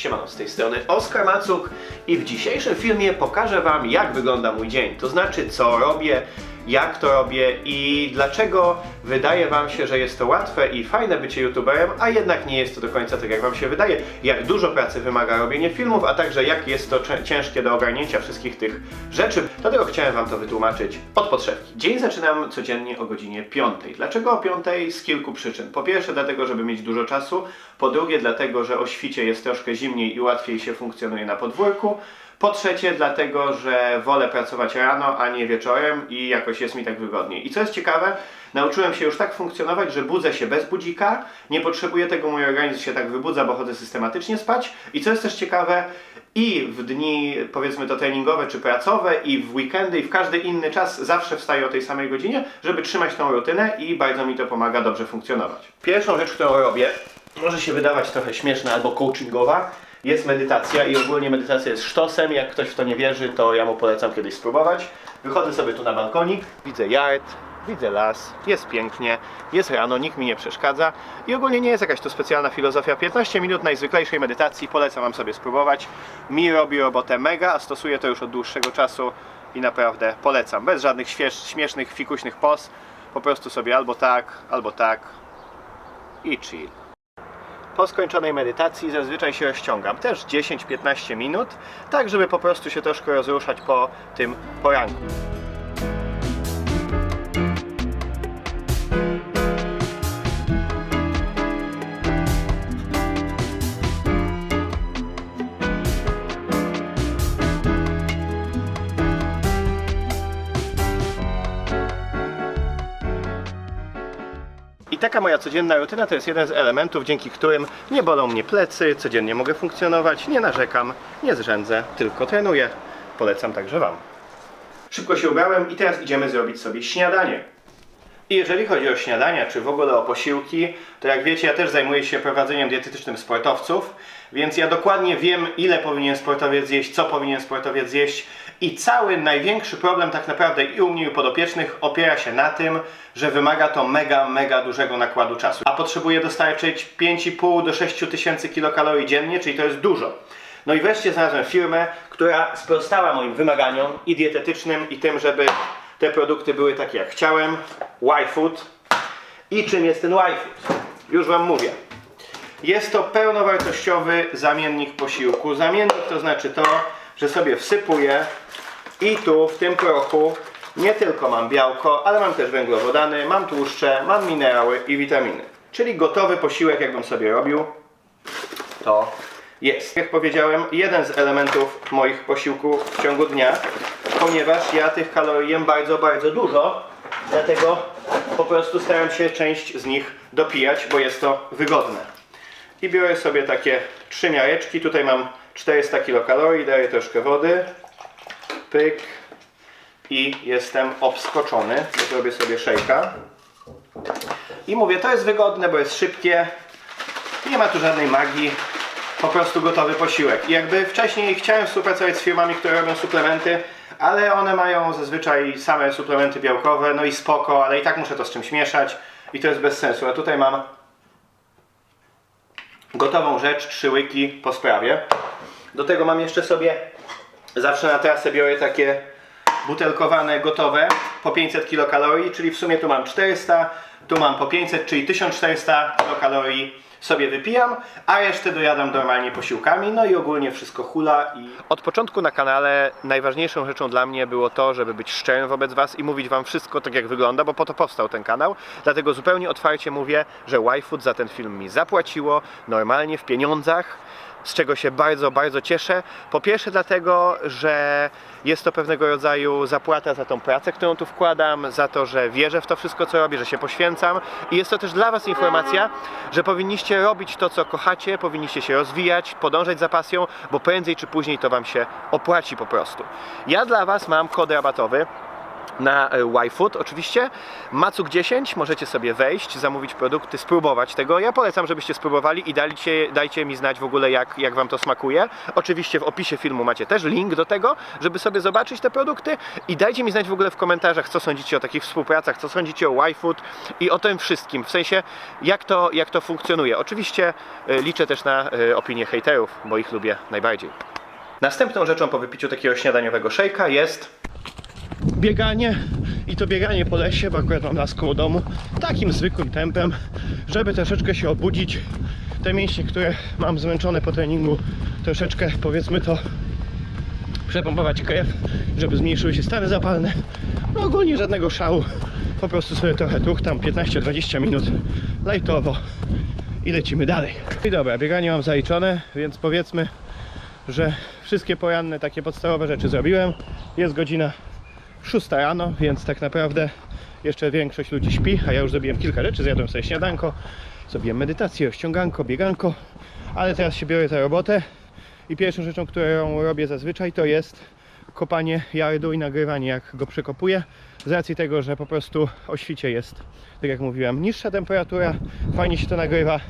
Siemano, z tej strony Oskar Macuk i w dzisiejszym filmie pokażę Wam jak wygląda mój dzień. To znaczy co robię, jak to robię i dlaczego wydaje Wam się, że jest to łatwe i fajne bycie youtuberem, a jednak nie jest to do końca tak jak Wam się wydaje. Jak dużo pracy wymaga robienie filmów, a także jak jest to ciężkie do ogarnięcia wszystkich tych rzeczy. Dlatego chciałem Wam to wytłumaczyć od podszewki. Dzień zaczynam codziennie o godzinie 5. Dlaczego o 5? Z kilku przyczyn. Po pierwsze dlatego, żeby mieć dużo czasu. Po drugie dlatego, że o świcie jest troszkę zimniej i łatwiej się funkcjonuje na podwórku. Po trzecie, dlatego, że wolę pracować rano, a nie wieczorem i jakoś jest mi tak wygodniej. I co jest ciekawe, nauczyłem się już tak funkcjonować, że budzę się bez budzika, nie potrzebuję tego, mój organizm się tak wybudza, bo chodzę systematycznie spać. I co jest też ciekawe, i w dni powiedzmy to treningowe czy pracowe, i w weekendy, i w każdy inny czas zawsze wstaję o tej samej godzinie, żeby trzymać tą rutynę i bardzo mi to pomaga dobrze funkcjonować. Pierwszą rzecz, którą robię, może się wydawać trochę śmieszna albo coachingowa, jest medytacja i ogólnie medytacja jest sztosem. Jak ktoś w to nie wierzy, to ja mu polecam kiedyś spróbować. Wychodzę sobie tu na balkonik, widzę yard, widzę las, jest pięknie, jest rano, nikt mi nie przeszkadza i ogólnie nie jest jakaś to specjalna filozofia. 15 minut najzwyklejszej medytacji polecam Wam sobie spróbować. Mi robi robotę mega, a stosuję to już od dłuższego czasu i naprawdę polecam. Bez żadnych śmiesznych, fikuśnych pos. Po prostu sobie albo tak, albo tak i chill. Po skończonej medytacji zazwyczaj się rozciągam, też 10-15 minut, tak żeby po prostu się troszkę rozruszać po tym poranku. Taka moja codzienna rutyna to jest jeden z elementów, dzięki którym nie bolą mnie plecy, codziennie mogę funkcjonować, nie narzekam, nie zrzędzę, tylko trenuję. Polecam także Wam. Szybko się ubrałem i teraz idziemy zrobić sobie śniadanie. I jeżeli chodzi o śniadania, czy w ogóle o posiłki, to jak wiecie, ja też zajmuję się prowadzeniem dietetycznym sportowców, więc ja dokładnie wiem, ile powinien sportowiec zjeść, co powinien sportowiec zjeść. I cały największy problem tak naprawdę i u mnie i u podopiecznych opiera się na tym, że wymaga to mega, mega dużego nakładu czasu. A potrzebuję dostarczyć 5,5 do 6 tysięcy kilokalorii dziennie, czyli to jest dużo. No i wreszcie znalazłem firmę, która sprostała moim wymaganiom i dietetycznym, i tym, żeby te produkty były takie jak chciałem. Y-Food. I czym jest ten Y-Food? Już Wam mówię. Jest to pełnowartościowy zamiennik posiłku. Zamiennik to znaczy to, że sobie wsypuję i tu w tym prochu nie tylko mam białko, ale mam też węglowodany, mam tłuszcze, mam minerały i witaminy. Czyli gotowy posiłek, jakbym sobie robił, to jest. Jak powiedziałem, jeden z elementów moich posiłków w ciągu dnia, ponieważ ja tych kalorii jem bardzo, bardzo dużo, dlatego po prostu staram się część z nich dopijać, bo jest to wygodne. I biorę sobie takie trzy miareczki, tutaj mam 400 kilokalorii, daję troszkę wody, pyk i jestem obskoczony, zrobię sobie szejka. I mówię, to jest wygodne, bo jest szybkie, nie ma tu żadnej magii, po prostu gotowy posiłek. I jakby wcześniej chciałem współpracować z firmami, które robią suplementy, ale one mają zazwyczaj same suplementy białkowe, no i spoko, ale i tak muszę to z czymś mieszać i to jest bez sensu. A tutaj mam gotową rzecz, trzy łyki po sprawie. Do tego mam jeszcze sobie, zawsze na trasę biorę takie butelkowane, gotowe, po 500 kilokalorii, czyli w sumie tu mam 400, tu mam po 500, czyli 1400 kilokalorii sobie wypijam, a resztę dojadam normalnie posiłkami, no i ogólnie wszystko hula i... Od początku na kanale najważniejszą rzeczą dla mnie było to, żeby być szczerym wobec Was i mówić Wam wszystko tak jak wygląda, bo po to powstał ten kanał, dlatego zupełnie otwarcie mówię, że YFood za ten film mi zapłaciło, normalnie w pieniądzach, z czego się bardzo, bardzo cieszę. Po pierwsze dlatego, że jest to pewnego rodzaju zapłata za tą pracę, którą tu wkładam, za to, że wierzę w to wszystko, co robię, że się poświęcam i jest to też dla Was informacja, że powinniście robić to, co kochacie, powinniście się rozwijać, podążać za pasją, bo prędzej czy później to Wam się opłaci po prostu. Ja dla Was mam kod rabatowy, na e, YFood oczywiście. Macuk 10, możecie sobie wejść, zamówić produkty, spróbować tego. Ja polecam, żebyście spróbowali i dajcie, dajcie mi znać w ogóle jak, jak Wam to smakuje. Oczywiście w opisie filmu macie też link do tego, żeby sobie zobaczyć te produkty i dajcie mi znać w ogóle w komentarzach, co sądzicie o takich współpracach, co sądzicie o YFood i o tym wszystkim, w sensie jak to, jak to funkcjonuje. Oczywiście e, liczę też na e, opinie hejterów, bo ich lubię najbardziej. Następną rzeczą po wypiciu takiego śniadaniowego szejka jest bieganie i to bieganie po lesie, bo akurat mam las koło domu, takim zwykłym tempem, żeby troszeczkę się obudzić. Te mięśnie, które mam zmęczone po treningu, troszeczkę powiedzmy to przepompować krew, żeby zmniejszyły się stany zapalne. No ogólnie żadnego szału, po prostu sobie trochę tuchtam, 15-20 minut, lajtowo i lecimy dalej. I dobra, bieganie mam zaliczone, więc powiedzmy, że wszystkie poranne takie podstawowe rzeczy zrobiłem. Jest godzina 6 rano, więc tak naprawdę jeszcze większość ludzi śpi, a ja już zrobiłem kilka rzeczy, zjadłem sobie śniadanko, zrobiłem medytację, rozciąganko, bieganko, ale teraz się biorę za robotę i pierwszą rzeczą, którą robię zazwyczaj to jest kopanie jardu i nagrywanie jak go przekopuję z racji tego, że po prostu o świcie jest, tak jak mówiłem, niższa temperatura, fajnie się to nagrywa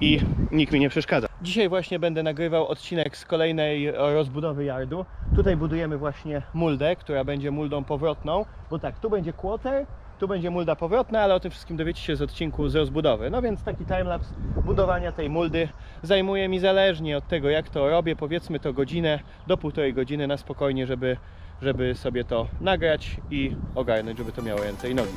i nikt mi nie przeszkadza. Dzisiaj właśnie będę nagrywał odcinek z kolejnej rozbudowy yardu. Tutaj budujemy właśnie muldę, która będzie muldą powrotną, bo tak, tu będzie quarter, tu będzie mulda powrotna, ale o tym wszystkim dowiecie się z odcinku z rozbudowy. No więc taki timelapse budowania tej muldy zajmuje mi zależnie od tego jak to robię, powiedzmy to godzinę do półtorej godziny na spokojnie, żeby, żeby sobie to nagrać i ogarnąć, żeby to miało ręce i nogi.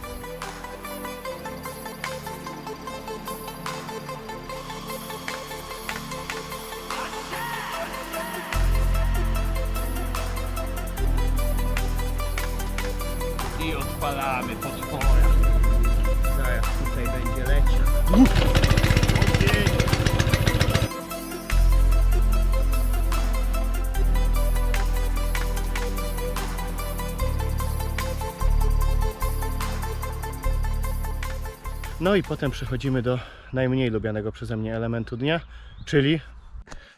No i potem przechodzimy do najmniej lubianego przeze mnie elementu dnia, czyli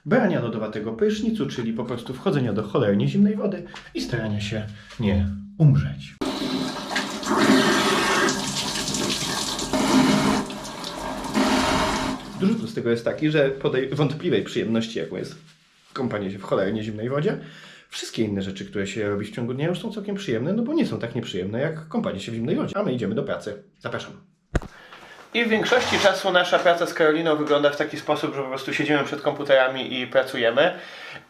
brania lodowatego prysznicu, czyli po prostu wchodzenia do cholernie zimnej wody i starania się nie umrzeć. Duży plus tego jest taki, że po tej wątpliwej przyjemności, jaką jest kąpanie się w cholernie zimnej wodzie, wszystkie inne rzeczy, które się robi w ciągu dnia już są całkiem przyjemne, no bo nie są tak nieprzyjemne jak kąpanie się w zimnej wodzie. A my idziemy do pracy. Zapraszam. I w większości czasu nasza praca z Karoliną wygląda w taki sposób, że po prostu siedzimy przed komputerami i pracujemy.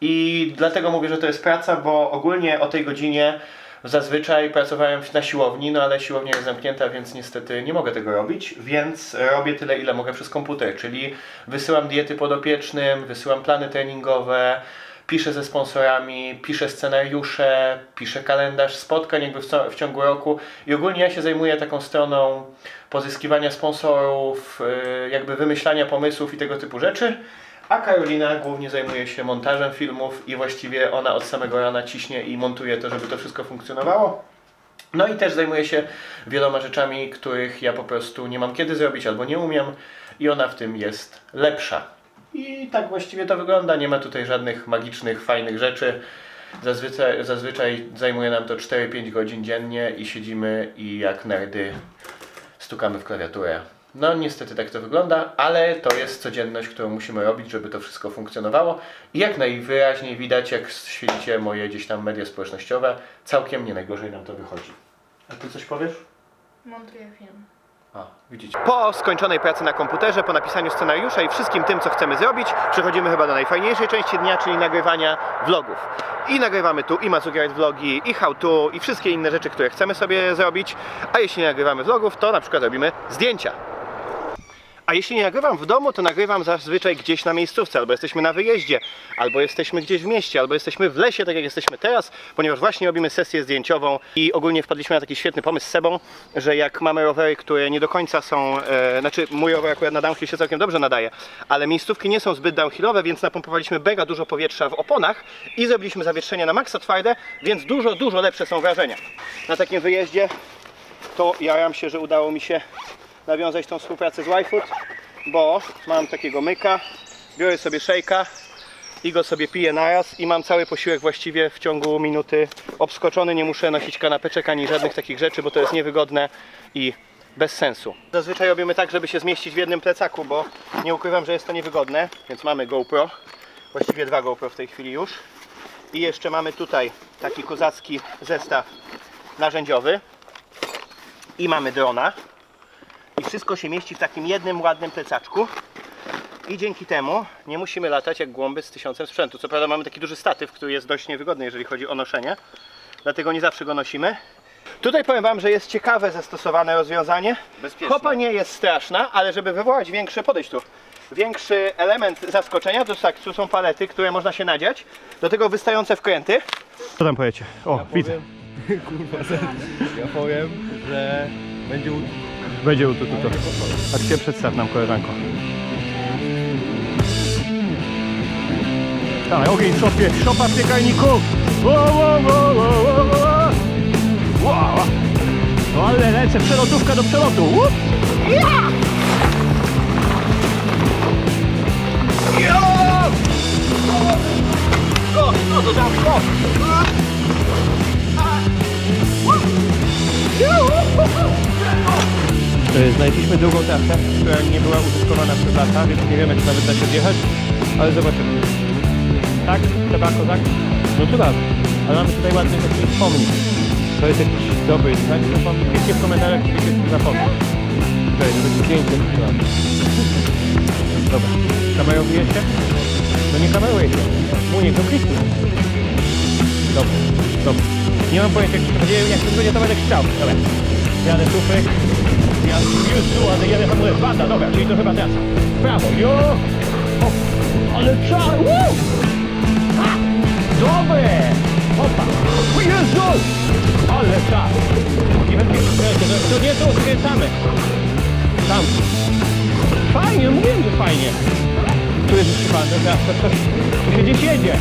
I dlatego mówię, że to jest praca, bo ogólnie o tej godzinie zazwyczaj pracowałem na siłowni, no ale siłownia jest zamknięta, więc niestety nie mogę tego robić, więc robię tyle, ile mogę przez komputer, czyli wysyłam diety podopiecznym, wysyłam plany treningowe, piszę ze sponsorami, piszę scenariusze, piszę kalendarz spotkań jakby w, w ciągu roku i ogólnie ja się zajmuję taką stroną pozyskiwania sponsorów, yy, jakby wymyślania pomysłów i tego typu rzeczy. A Karolina głównie zajmuje się montażem filmów i właściwie ona od samego rana ciśnie i montuje to, żeby to wszystko funkcjonowało. No i też zajmuje się wieloma rzeczami, których ja po prostu nie mam kiedy zrobić albo nie umiem i ona w tym jest lepsza. I tak właściwie to wygląda. Nie ma tutaj żadnych magicznych, fajnych rzeczy. Zazwyczaj, zazwyczaj zajmuje nam to 4-5 godzin dziennie i siedzimy i jak nerdy stukamy w klawiaturę. No niestety tak to wygląda, ale to jest codzienność, którą musimy robić, żeby to wszystko funkcjonowało. I jak najwyraźniej widać, jak śledzicie moje gdzieś tam media społecznościowe, całkiem nie najgorzej nam to wychodzi. A ty coś powiesz? Montuję film. Widzicie. Po skończonej pracy na komputerze, po napisaniu scenariusza i wszystkim tym, co chcemy zrobić, przechodzimy chyba do najfajniejszej części dnia, czyli nagrywania vlogów. I nagrywamy tu i Mazugierać vlogi, i how to, i wszystkie inne rzeczy, które chcemy sobie zrobić. A jeśli nie nagrywamy vlogów, to na przykład robimy zdjęcia. A jeśli nie nagrywam w domu, to nagrywam zazwyczaj gdzieś na miejscówce, albo jesteśmy na wyjeździe, albo jesteśmy gdzieś w mieście, albo jesteśmy w lesie, tak jak jesteśmy teraz, ponieważ właśnie robimy sesję zdjęciową i ogólnie wpadliśmy na taki świetny pomysł z sebą, że jak mamy rowery, które nie do końca są, e, znaczy mój rower akurat na downhill się całkiem dobrze nadaje, ale miejscówki nie są zbyt downhillowe, więc napompowaliśmy mega dużo powietrza w oponach i zrobiliśmy zawietrzenie na maksa twarde, więc dużo, dużo lepsze są wrażenia. Na takim wyjeździe to jaram się, że udało mi się nawiązać tą współpracę z YFood, bo mam takiego myka, biorę sobie szejka, i go sobie piję naraz i mam cały posiłek właściwie w ciągu minuty obskoczony. Nie muszę nosić kanapeczek ani żadnych takich rzeczy, bo to jest niewygodne i bez sensu. Zazwyczaj robimy tak, żeby się zmieścić w jednym plecaku, bo nie ukrywam, że jest to niewygodne, więc mamy GoPro, właściwie dwa GoPro w tej chwili już. I jeszcze mamy tutaj taki kozacki zestaw narzędziowy i mamy drona wszystko się mieści w takim jednym ładnym plecaczku i dzięki temu nie musimy latać jak głąby z tysiącem sprzętu. Co prawda mamy taki duży statyw, który jest dość niewygodny, jeżeli chodzi o noszenie, dlatego nie zawsze go nosimy. Tutaj powiem Wam, że jest ciekawe zastosowane rozwiązanie. Bezpieczne. Kopa nie jest straszna, ale żeby wywołać większy, podejdź tu, większy element zaskoczenia, to tak, tu są palety, które można się nadziać, do tego wystające wkręty. Co tam powiecie? O, widzę. Ja powiem, że będzie u... Będzie tu, tu, tu. A Cię przedstaw nam koleżanko. Dawaj, ogień w szopie, szopa w piekarniku! Wo, wo, wo, wo, wo, wo. Wow! No ale lecę, przelotówka do przelotu! Łup! Ja! Jo! O, no to tam, o! E, Znaleźliśmy drugą trasę, która nie była użytkowana przez lata, więc nie wiemy, czy nawet da się wjechać, ale zobaczymy. Tak? Trzeba kozak? No trzeba. Ale mamy tutaj ładny taki pomnik. To jest jakiś dobry znak, piszcie w komentarzach, czy wiecie, co za pomnik. Tutaj, żeby zdjęcie trzymam. Dobra. Kamerujecie? No nie kamerujecie. Munik, no kliknij. Dobra, dobra. Nie mam pojęcia, jak będzie, jak to będzie, to będę chciał. Dobra. Jadę tupy. Ja już tu, ale jadę hamulec. Banda, dobra, czyli to chyba teraz. Prawo, jo! Hop. Ale! Ha! Dobre! Opa! O Jezu! Ale czar! Nie wiem, to, nie skręcamy. Tam. Fajnie, mówiłem, że fajnie. Tu jest chyba, teraz to, się gdzieś jedzie.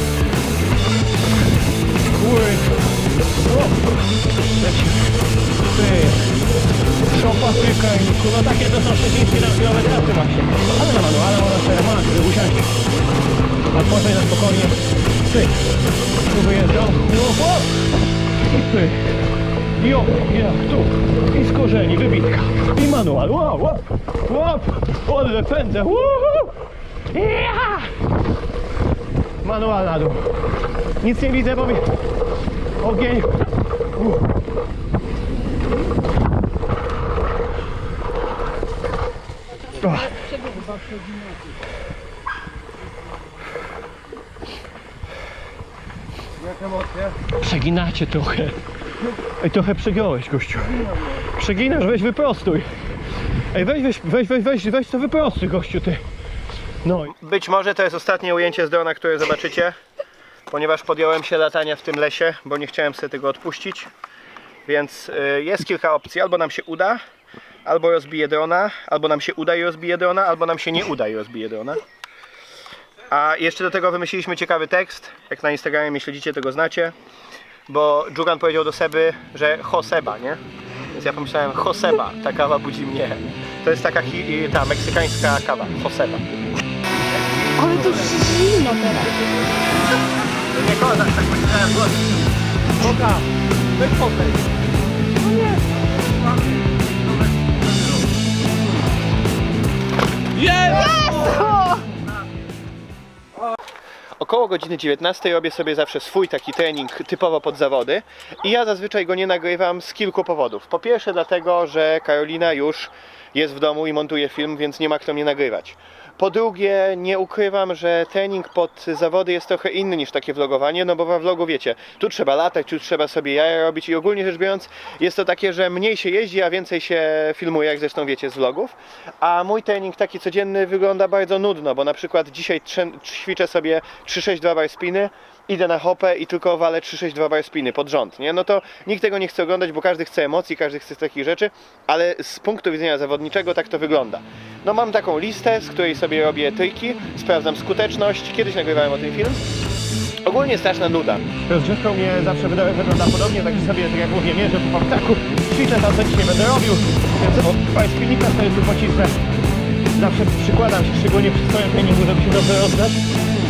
Ty. Szopa w piekarniku, no takie to są 30 na kilometrach właśnie. Ale na manuale można sobie remont, żeby usiąść. Otworzyć na spokojnie. Ty. Tu o! I ty. I o, ja, tu. I z korzeni, wybitka. I manual. Łop, łop, łop. Ale pędzę. Manual na dół. Nic nie widzę, bo mi ogień. Jak emocje? Przeginacie trochę. Ej, trochę przegiąłeś, gościu. Przeginasz, weź wyprostuj. Ej, weź, weź, weź, weź, weź, weź to wyprostuj, gościu, ty. No. Być może to jest ostatnie ujęcie z drona, które zobaczycie, ponieważ podjąłem się latania w tym lesie, bo nie chciałem sobie tego odpuścić. Więc y, jest kilka opcji. Albo nam się uda, albo rozbije drona, albo nam się uda i rozbije drona, albo nam się nie uda i rozbije drona. A jeszcze do tego wymyśliliśmy ciekawy tekst. Jak na Instagramie mnie śledzicie, tego znacie. Bo Dżugan powiedział do Seby, że Joseba, nie? Więc ja pomyślałem, Joseba, ta kawa budzi mnie. To jest taka ta meksykańska kawa, Joseba. Ale to zimno teraz. Nie kozak, tak myślałem głośno. Boga, weź fotel. Około godziny 19 robię sobie zawsze swój taki trening typowo pod zawody i ja zazwyczaj go nie nagrywam z kilku powodów. Po pierwsze dlatego, że Karolina już jest w domu i montuje film, więc nie ma kto mnie nagrywać. Po drugie, nie ukrywam, że trening pod zawody jest trochę inny niż takie vlogowanie, no bo we vlogu wiecie, tu trzeba latać, tu trzeba sobie jaja robić i ogólnie rzecz biorąc jest to takie, że mniej się jeździ, a więcej się filmuje, jak zresztą wiecie z vlogów. A mój trening taki codzienny wygląda bardzo nudno, bo na przykład dzisiaj ćwiczę sobie 3-6-2 bar spiny, idę na hopę i tylko walę 3-6-2 bar spiny pod rząd, nie? No to nikt tego nie chce oglądać, bo każdy chce emocji, każdy chce takich rzeczy, ale z punktu widzenia zawodniczego tak to wygląda. No mam taką listę, z której sobie robię triki, sprawdzam skuteczność, kiedyś nagrywałem o tym film. Ogólnie straszna nuda. Rozgrzewką mnie zawsze wyda- wygląda podobnie, tak sobie, tak jak mówię, mierzę po ptaku, ćwiczę tam, co dzisiaj będę robił, więc o, pańskilnika sobie tu pocisnę. Zawsze przykładam się, szczególnie przy swoim treningu, żeby się dobrze rozdać.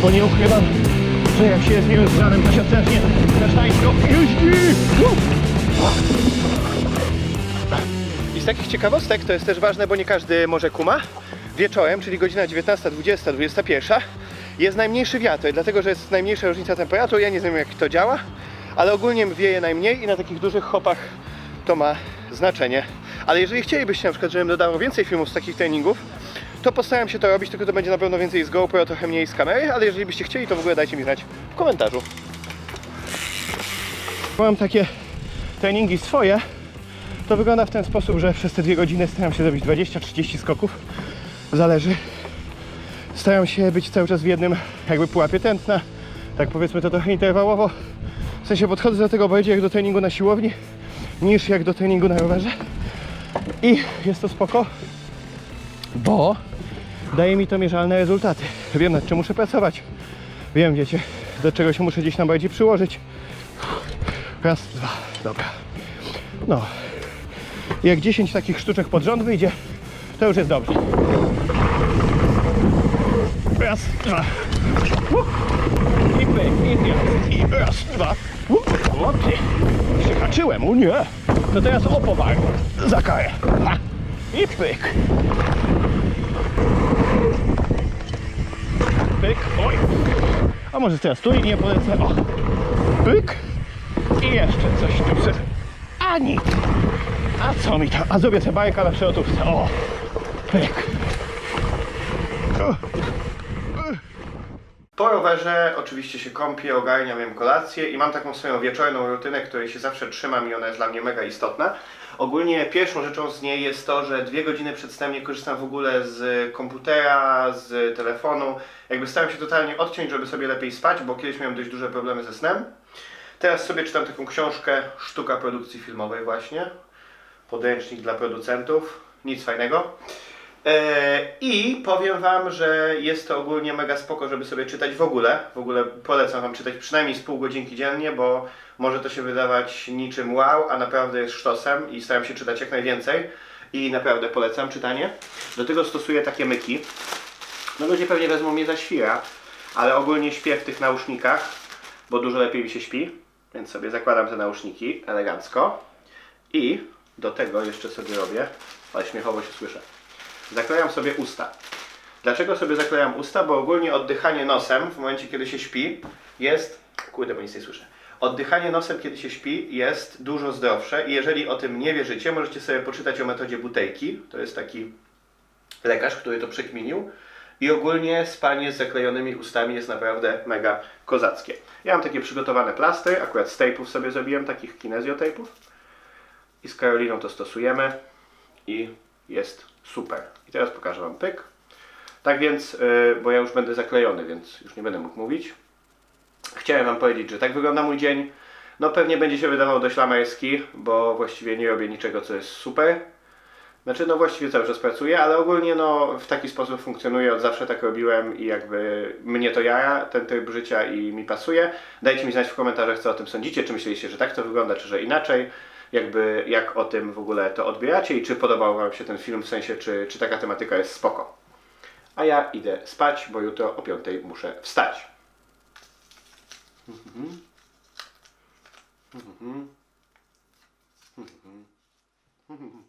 bo nie ukrywam, że jak się jest nierozgranym, to się wstępnie zacznańsko jeździ. I z takich ciekawostek to jest też ważne, bo nie każdy może kuma. Wieczorem, czyli godzina 19, 20, 21 jest najmniejszy wiatr, dlatego że jest najmniejsza różnica temperatur. Ja nie wiem jak to działa, ale ogólnie wieje najmniej i na takich dużych hopach to ma znaczenie. Ale jeżeli chcielibyście na przykład, żebym dodał więcej filmów z takich treningów, to postaram się to robić, tylko to będzie na pewno więcej z GoPro, trochę mniej z kamery, ale jeżeli byście chcieli, to w ogóle dajcie mi znać w komentarzu. Mam takie treningi swoje, to wygląda w ten sposób, że przez te dwie godziny staram się zrobić 20-30 skoków. Zależy. Staram się być cały czas w jednym jakby pułapie tętna. Tak powiedzmy to trochę interwałowo. W sensie podchodzę do tego bardziej jak do treningu na siłowni niż jak do treningu na rowerze. I jest to spoko, bo daje mi to mierzalne rezultaty. Wiem nad czym muszę pracować. Wiem, wiecie, do czego się muszę gdzieś tam bardziej przyłożyć. Raz, dwa, dobra. No, jak 10 takich sztuczek pod rząd wyjdzie, to już jest dobrze. Raz, dwa. I i i raz, dwa. Ty, przyhaczyłem, o nie. To teraz opowar za karę. I pyk. Pyk, oj. A może teraz tu i nie polecę, o. Pyk. I jeszcze coś tu sobie. A nic. A co mi to? A zrobię sobie bajka na przylotówce. O! Pyk. Po rowerze oczywiście się kąpię, ogarniam, jem kolację i mam taką swoją wieczorną rutynę, której się zawsze trzymam i ona jest dla mnie mega istotna. Ogólnie pierwszą rzeczą z niej jest to, że dwie godziny przed snem nie korzystam w ogóle z komputera, z telefonu. Jakby staram się totalnie odciąć, żeby sobie lepiej spać, bo kiedyś miałem dość duże problemy ze snem. Teraz sobie czytam taką książkę Sztuka produkcji filmowej właśnie. Podręcznik dla producentów. Nic fajnego. E, I powiem Wam, że jest to ogólnie mega spoko, żeby sobie czytać w ogóle. W ogóle polecam Wam czytać przynajmniej z pół godzinki dziennie, bo może to się wydawać niczym wow, a naprawdę jest sztosem i staram się czytać jak najwięcej. I naprawdę polecam czytanie. Do tego stosuję takie myki. No ludzie pewnie wezmą mnie za świra, ale ogólnie śpię w tych nausznikach, bo dużo lepiej mi się śpi. Więc sobie zakładam te nauszniki elegancko. I do tego jeszcze sobie robię, ale śmiechowo się słyszę. Zaklejam sobie usta. Dlaczego sobie zaklejam usta? Bo ogólnie oddychanie nosem w momencie, kiedy się śpi, jest. Kurde, bo nic nie słyszę. Oddychanie nosem, kiedy się śpi, jest dużo zdrowsze i jeżeli o tym nie wierzycie, możecie sobie poczytać o metodzie butejki. To jest taki lekarz, który to przekminił. I ogólnie spanie z zaklejonymi ustami jest naprawdę mega kozackie. Ja mam takie przygotowane plastry, akurat z tejpów sobie zrobiłem, takich kinezjotejpów. I z Karoliną to stosujemy i jest super. I teraz pokażę Wam pyk. Tak więc, yy, bo ja już będę zaklejony, więc już nie będę mógł mówić. Chciałem Wam powiedzieć, że tak wygląda mój dzień. No pewnie będzie się wydawał dość lamerski, bo właściwie nie robię niczego, co jest super. Znaczy, no właściwie cały czas pracuję, ale ogólnie no w taki sposób funkcjonuję, od zawsze tak robiłem i jakby mnie to jara, ten tryb życia i mi pasuje. Dajcie mi znać w komentarzach, co o tym sądzicie, czy myśleliście, że tak to wygląda, czy że inaczej jakby jak o tym w ogóle to odbieracie i czy podobał Wam się ten film, w sensie czy, czy taka tematyka jest spoko. A ja idę spać, bo jutro o 5 muszę wstać. Mhm. Mhm. Mhm. Mhm.